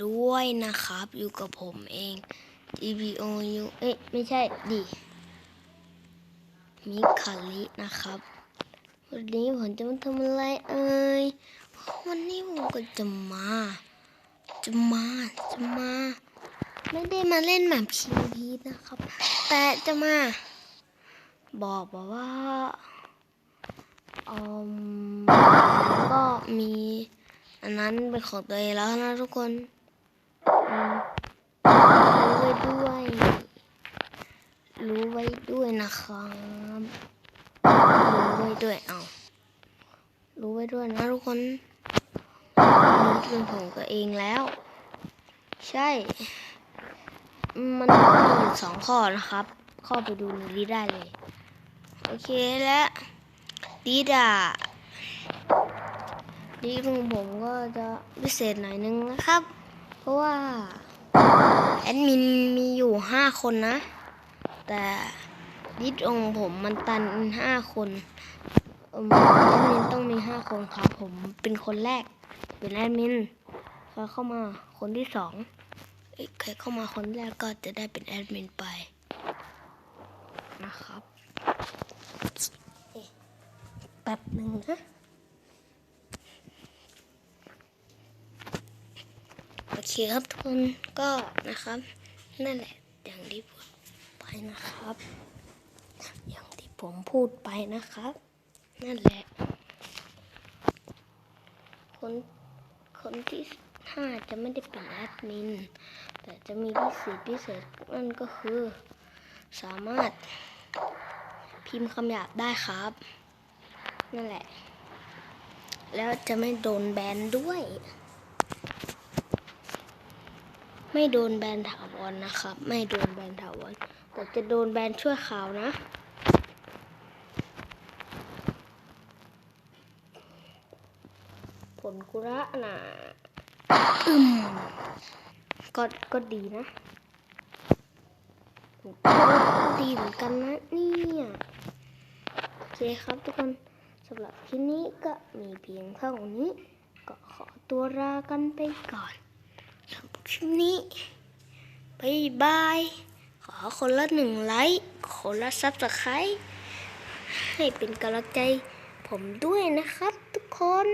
ด้วยนะครับอยู่กับผมเอง GBO U เอ๊ะไม่ใช่ดิมิคาลินะครับ วันนี้ผมจะมาทำอะไรเอ่ยวันนี้ผมก็จะมา จะมาจะมา ไม่ได้มาเล่นแบบพีพีนะครับ แต่จะมา บอกบอกว่าอืมก็มีอันนั้นเป็นของตัวเองแล้วนะทุกคน รู้ไว้ด้วย รู้ไว้ด้วยนะครับรู้ไว้ด้วยเอารู้ไว้ด้วยนะทุกคนนี่เป็นของตัวเองแล้ว ใช่ มันมีอยู่สองข้อนะครับ ข้าไปดูในนี้ได้เลย โอเคและดีดาดีของผมก็จะพิเศษหน่อยนึงนะครับ เพราะว่าแอดมินมีอยู่ห้าคนนะ แต่ดิดของผมมันตันห้าคนแอดมินต้องมีห้าคนครับ ผมเป็นคนแรก เป็นแอดมินใครเข้ามาคนที่สองใครเข้ามาคนแรกก็จะได้เป็นแอดมินไปนะครับแป๊บหนึ่งนะ อเคครับทุกคนก็นะครับ นั่นแหละอย่างที่พูดไปนะครับ อย่างที่ผมพูดไปนะครับ นั่นแหละ คนคนที่ห้าจะไม่ได้เป็นแอดมิน แต่จะมีพิเศษพิเศษนั่นก็คือ สามารถพิมพ์คำหยาบได้ครับ นั่นแหละ แล้วจะไม่โดนแบนด้วย ไม่โดนแบนถาวรนะครับ ไม่โดนแบนถาวรแต่จะโดนแบนชั่วคราวนะผลกุระน่ะอืมก็ก็ดีนะดีเหมือนกันนะเนี่ยโอเคครับทุกคนสำหรับที่นี้ก็มีเพียงเท่านี้ ก็ขอตัวลากันไปก่อน คลิปนี้บายบาย ขอคนละหนึ่งไลค์ คนละซับสไครต์ให้เป็นกำลังใจผมด้วยนะครับทุกคน